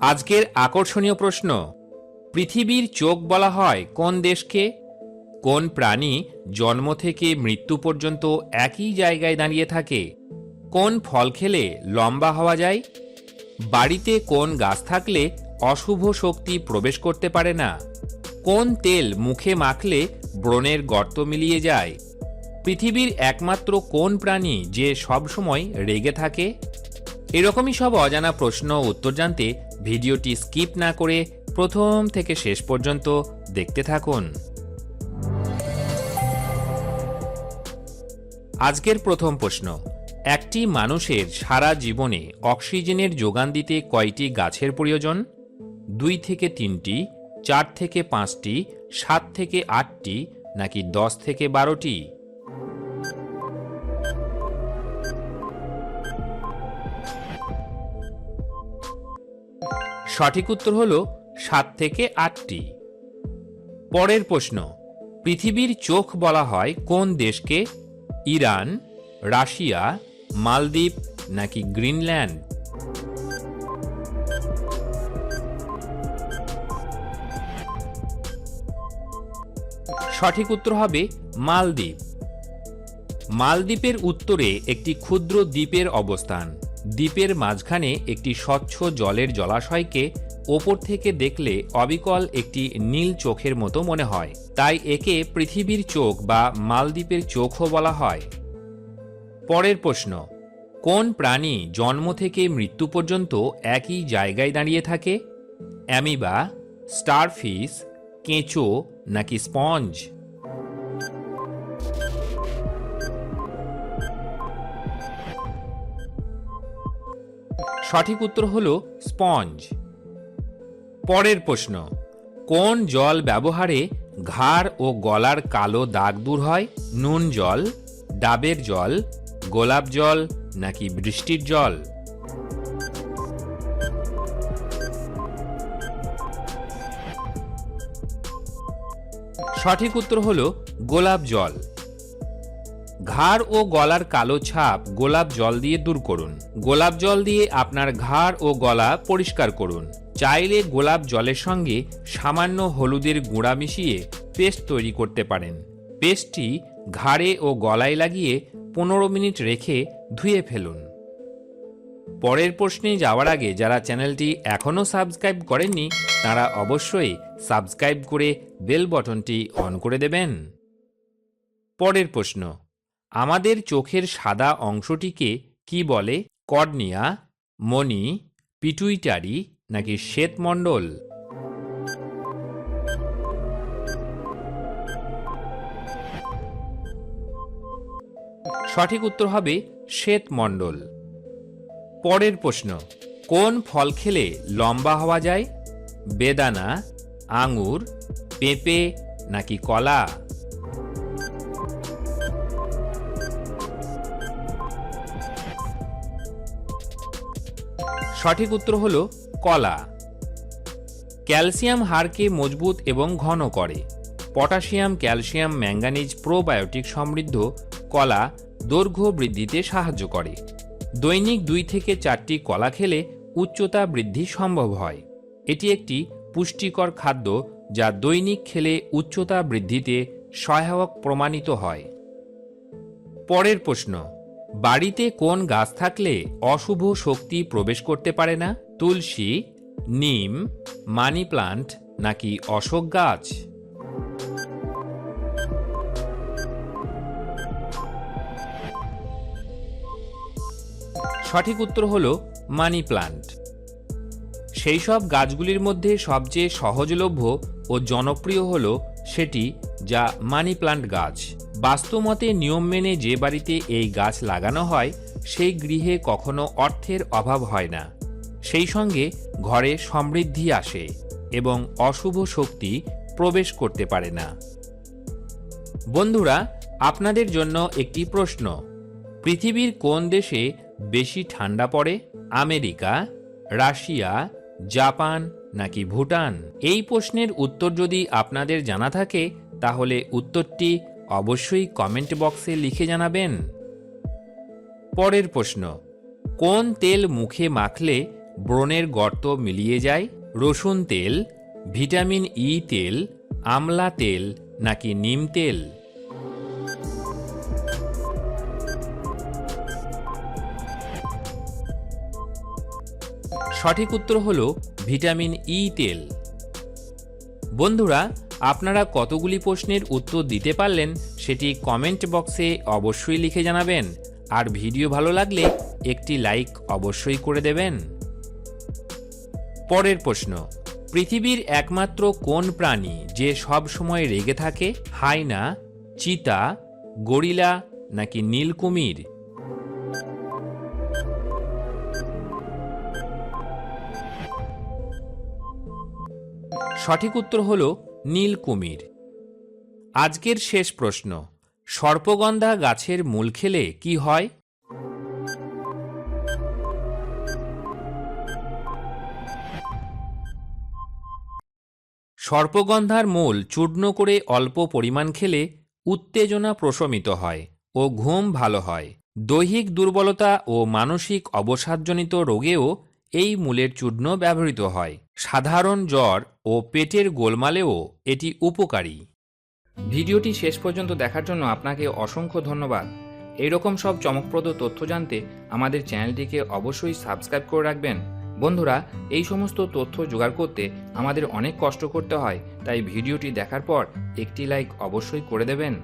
আজকের আকর্ষণীয় প্রশ্ন, পৃথিবীর চোখ বলা হয় কোন দেশকে? কোন প্রাণী জন্ম থেকে মৃত্যু পর্যন্ত একই জায়গায় দাঁড়িয়ে থাকে? কোন ফল খেলে লম্বা হওয়া যায়? বাড়িতে কোন গাছ থাকলে অশুভ শক্তি প্রবেশ করতে পারে না? কোন তেল মুখে মাখলে ব্রণের গর্ত মিলিয়ে যায়? পৃথিবীর একমাত্র কোন প্রাণী যে সবসময় রেগে থাকে? এরকমই সব অজানা প্রশ্ন উত্তর জানতে ভিডিওটি স্কিপ না করে প্রথম থেকে শেষ পর্যন্ত দেখতে থাকুন। আজকের প্রথম প্রশ্ন, একটি মানুষের সারা জীবনে অক্সিজেনের যোগান দিতে কয়টি গাছের প্রয়োজন? দুই থেকে তিনটি, চার থেকে পাঁচটি, সাত থেকে আটটি, নাকি দশ থেকে বারোটি? সঠিক উত্তর হল সাত থেকে আটটি। পরের প্রশ্ন, পৃথিবীর চোখ বলা হয় কোন দেশকে? ইরান, রাশিয়া, মালদ্বীপ নাকি গ্রিনল্যান্ড? সঠিক উত্তর হবে মালদ্বীপ। মালদ্বীপের উত্তরে একটি ক্ষুদ্র দ্বীপের অবস্থান। দ্বীপের মাঝখানে একটি স্বচ্ছ জলের জলাশয়কে ওপর থেকে দেখলে অবিকল একটি নীল চোখের মতো মনে হয়। তাই একে পৃথিবীর চোখ বা মালদ্বীপের চোখও বলা হয়। পরের প্রশ্ন, কোন প্রাণী জন্ম থেকে মৃত্যু পর্যন্ত একই জায়গায় দাঁড়িয়ে থাকে? অ্যামিবা, স্টারফিশ, কেঁচো নাকি স্পঞ্জ? সঠিক উত্তর হল স্পঞ্জ। পরের প্রশ্ন, কোন জল ব্যবহারে ঘাড় ও গলার কালো দাগ দূর হয়? নুন জল, ডাবের জল, গোলাপ জল নাকি বৃষ্টির জল? সঠিক উত্তর হল গোলাপ জল। ঘাড় ও গলার কালো ছাপ গোলাপ জল দিয়ে দূর করুন। গোলাপ জল দিয়ে আপনার ঘাড় ও গলা পরিষ্কার করুন। চাইলে গোলাপ জলের সঙ্গে সামান্য হলুদের গুঁড়া মিশিয়ে পেস্ট তৈরি করতে পারেন। পেস্টটি ঘাড়ে ও গলায় লাগিয়ে পনেরো মিনিট রেখে ধুয়ে ফেলুন। পরের প্রশ্নে যাওয়ার আগে যারা চ্যানেলটি এখনও সাবস্ক্রাইব করেননি, তারা অবশ্যই সাবস্ক্রাইব করে বেল বটনটি অন করে দেবেন। পরের প্রশ্ন আমাদের চোখের সাদা অংশটিকে কি বলে? কর্নিয়া মনি পিটুইটারি নাকি শ্বেতমণ্ডল? সঠিক উত্তর হবে শ্বেতমণ্ডল। পরের প্রশ্ন, কোন ফল খেলে লম্বা হওয়া যায়? বেদানা, আঙুর, পেঁপে নাকি কলা? সঠিক উত্তর হল কলা। ক্যালসিয়াম হাড়কে মজবুত এবং ঘন করে। পটাশিয়াম, ক্যালসিয়াম, ম্যাঙ্গানিজ, প্রোবায়োটিক সমৃদ্ধ কলা দৈর্ঘ্য বৃদ্ধিতে সাহায্য করে। দৈনিক দুই থেকে চারটি কলা খেলে উচ্চতা বৃদ্ধি সম্ভব হয়। এটি একটি পুষ্টিকর খাদ্য যা দৈনিক খেলে উচ্চতা বৃদ্ধিতে সহায়ক প্রমাণিত হয়। পরের প্রশ্ন বাড়িতে কোন গাছ থাকলে অশুভ শক্তি প্রবেশ করতে পারে না? তুলসী, নিম, মানি প্লান্ট নাকি অশোক গাছ? সঠিক উত্তর হল মানি প্লান্ট। সেই সব গাছগুলির মধ্যে সবচেয়ে সহজলভ্য ও জনপ্রিয় হল সেটি যা মানি প্লান্ট গাছ। বাস্তুমতে নিয়ম মেনে যে বাড়িতে এই গাছ লাগানো হয়, সেই গৃহে কখনো অর্থের অভাব হয় না। সেই সঙ্গে ঘরে সমৃদ্ধি আসে এবং অশুভ শক্তি প্রবেশ করতে পারে না। বন্ধুরা, আপনাদের জন্য একটি প্রশ্ন। পৃথিবীর কোন দেশে বেশি ঠান্ডা পড়ে? আমেরিকা, রাশিয়া, জাপান নাকি ভুটান? এই প্রশ্নের উত্তর যদি আপনাদের জানা থাকে, তাহলে উত্তরটি অবশ্যই কমেন্ট বক্সে লিখে জানাবেন। পরের প্রশ্ন, কোন তেল মুখে মাখলে ব্রণের গর্ত মিলিয়ে যায়? রসুন তেল, ভিটামিন ই তেল, আমলা তেল, নাকি নিম তেল? সঠিক উত্তর হল ভিটামিন ই তেল। বন্ধুরা আপনারা কতগুলি প্রশ্নের উত্তর দিতে পারলেন সেটি কমেন্ট বক্সে অবশ্যই লিখে জানাবেন। আর ভিডিও ভালো লাগলে একটি লাইক অবশ্যই করে দেবেন। পরের প্রশ্ন, পৃথিবীর একমাত্র কোন প্রাণী যে সব সময় রেগে থাকে? হাইনা, চিতা, গরিলা নাকি নীল কুমির? সঠিক উত্তর হল নীল কুমির আজকের শেষ প্রশ্ন, সর্পগন্ধা গাছের মূল খেলে কি হয়? সর্পগন্ধার মূল চূর্ণ করে অল্প পরিমাণ খেলে উত্তেজনা প্রশমিত হয় ও ঘুম ভালো হয়। দৈহিক দুর্বলতা ও মানসিক অবসাদজনিত রোগেও এই মূলের চূর্ণ ব্যবহৃত হয়। সাধারণ জ্বর ও পেটের গোলমালেও এটি উপকারী। ভিডিওটি শেষ পর্যন্ত দেখার জন্য আপনাকে অসংখ্য ধন্যবাদ। এইরকম সব চমকপ্রদ তথ্য জানতে আমাদের চ্যানেলটিকে অবশ্যই সাবস্ক্রাইব করে রাখবেন। বন্ধুরা, এই সমস্ত তথ্য জোগাড় করতে আমাদের অনেক কষ্ট করতে হয়, তাই ভিডিওটি দেখার পর একটি লাইক অবশ্যই করে দেবেন।